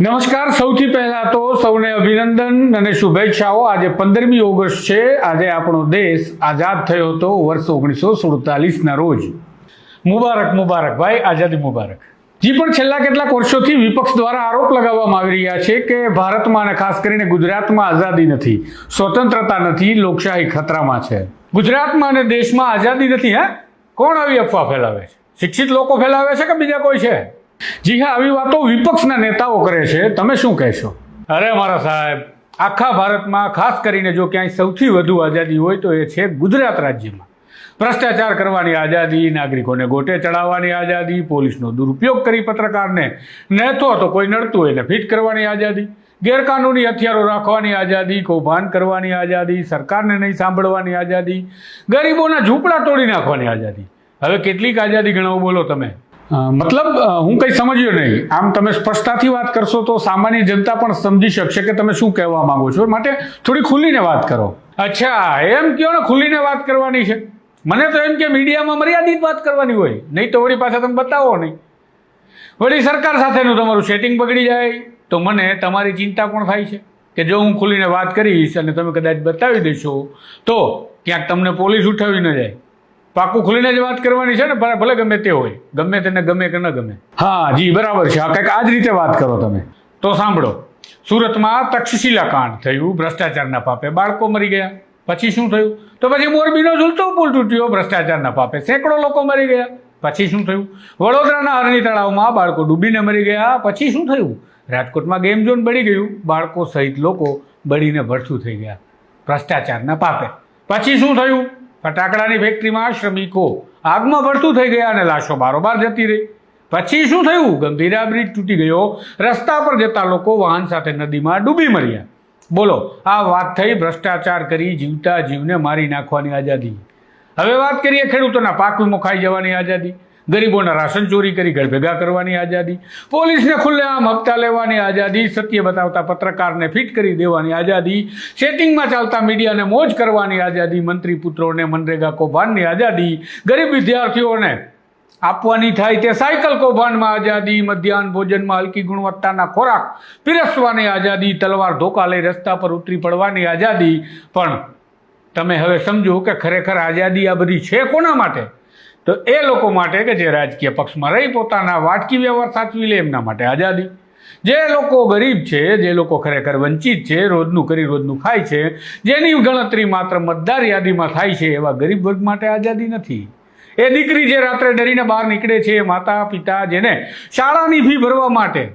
નમસ્કાર. સૌથી પહેલા તો સૌને અભિનંદન અને શુભેચ્છાઓ. આજે પંદરમી ઓગસ્ટ છે. આજે આપણો દેશ આઝાદ થયો હતો વર્ષ ઓગણીસો સુડતાલીસના રોજ. મુબારક મુબારક ભાઈ. આઝાદી મુબારક. જી પણ છેલ્લા કેટલાક વર્ષોથી વિપક્ષ દ્વારા આરોપ લગાવવામાં આવી રહ્યા છે કે ભારતમાં અને ખાસ કરીને ગુજરાતમાં આઝાદી નથી. સ્વતંત્રતા નથી. લોકશાહી ખતરામાં છે. ગુજરાતમાં અને દેશમાં આઝાદી નથી, હે? કોણ આવી અફવા ફેલાવે છે? શિક્ષિત લોકો ફેલાવે છે કે બીજા કોઈ છે? જી હા, આવી વાતો વિપક્ષના નેતાઓ કરે છે. તમે શું કહેશો? અરે મારા સાહેબ, આખા ભારતમાં, ખાસ કરીને જો ક્યાંય સૌથી વધુ આઝાદી હોય તો એ છે ગુજરાત રાજ્યમાં. ભ્રષ્ટાચાર કરવાની આઝાદી, નાગરિકોને ગોટે ચડાવવાની આઝાદી, પોલીસનો દુરુપયોગ કરી પત્રકારને. નહેતો તો કોઈ નડતું હોય એને ફિટ કરવાની આઝાદી, ગેરકાનૂની હથિયારો રાખવાની આઝાદી, કૌભાંડ કરવાની આઝાદી, સરકારને નહીં સાંભળવાની આઝાદી, ગરીબોના ઝૂંપડા તોડી નાખવાની આઝાદી. હવે કેટલીક આઝાદી ગણાવો બોલો તમે. મતલબ હું કંઈ સમજ્યો નહીં. આમ તમે સ્પષ્ટતાથી વાત કરશો તો સામાન્ય જનતા પણ સમજી શકશે કે તમે શું કહેવા માંગો છો. માટે થોડી ખુલ્લીને વાત કરો. અચ્છા, એમ કયો ને ખુલ્લીને વાત કરવાની છે? મને તો એમ કે મીડિયામાં મર્યાદિત વાત કરવાની હોય. નહીં તો વળી પાછા તમે બતાવો નહીં. વળી સરકાર સાથેનું તમારું સેટિંગ બગડી જાય તો મને તમારી ચિંતા પણ થાય છે કે જો હું ખુલીને વાત કરીશ અને તમે કદાચ બતાવી દેશો તો ક્યાંક તમને પોલીસ ઉઠાવી ન જાય. પાકું ખુલીને જ વાત કરવાની છે ને, ભલે ગમે તે હોય. ગમે તેને ગમે કે ન ગમે. હા, જી, બરાબર છે. હા, કંઈક આ જ રીતે વાત કરો તમે. તો સાંભળો. સુરતમાં તક્ષશિલા કાંડ થયું, ભ્રષ્ટાચારના પાપે બાળકો મરી ગયા. પછી શું થયું? તો પછી મોરબીનો ઝૂલતો પુલ તૂટ્યો, ભ્રષ્ટાચારના પાપે સેંકડો લોકો મરી ગયા. પછી શું થયું? વડોદરાના હરણી તળાવમાં બાળકો ડૂબીને મરી ગયા. પછી શું થયું? રાજકોટમાં ગેમ ઝોન બળી ગયું. બાળકો સહિત લોકો બળીને ભરથું થઈ ગયા. ભ્રષ્ટાચારના પાપે. પછી શું થયું? ફટાકડાની ફેક્ટરીમાં શ્રમિકો આગમાં ભરતું થઈ ગયા અને લાશો બારોબાર જતી રહી. પછી શું થયું? ગંભીરા બ્રિજ તૂટી ગયો. રસ્તા પર જતા લોકો વાહન સાથે નદીમાં ડૂબી મર્યા. બોલો, આ વાત થઈ ભ્રષ્ટાચાર કરી જીવતા જીવને મારી નાખવાની આઝાદી. હવે વાત કરીએ ખેડૂતોના પાક વીમો ખાઈ જવાની આઝાદી. ગરીબોના રાશન ચોરી કરી, ઘર ભેગા કરવાની આઝાદી, પોલીસને ખુલ્લેઆમ હપ્તા લેવાની આઝાદી, સત્ય બતાવતા પત્રકારને ફિટ કરી દેવાની આઝાદી, સેટિંગમાં ચાલતા મીડિયાને મોજ કરવાની આઝાદી, મંત્રી પુત્રોને મનરેગા કૌભાંડની આઝાદી, ગરીબ વિદ્યાર્થીઓને આપવાની થાય તે સાયકલ કૌભાંડમાં આઝાદી, મધ્યાહન ભોજનમાં હલકી ગુણવત્તાના ખોરાક પીરસવાની આઝાદી, તલવાર ધોકા લઈ રસ્તા પર ઉતરી પડવાની આઝાદી. પણ તમે હવે સમજો કે ખરેખર આઝાદી આ બધી છે કોના માટે? તો એ લોકો માટે કે જે રાજકીય પક્ષમાં રહી પોતાના વાટકી વ્યવહાર સાચવી લે એમના માટે આઝાદી. જે લોકો ગરીબ છે, જે લોકો ખરેખર વંચિત છે, રોજનું કરી રોજનું ખાય છે, જેની ગણતરી માત્ર મતદાર યાદીમાં થાય છે, એવા ગરીબ વર્ગ માટે આઝાદી નથી. એ દીકરી જે રાત્રે ડરીને બહાર નીકળે છે માતા, પિતા જેને શાળાની ફી ભરવા માટે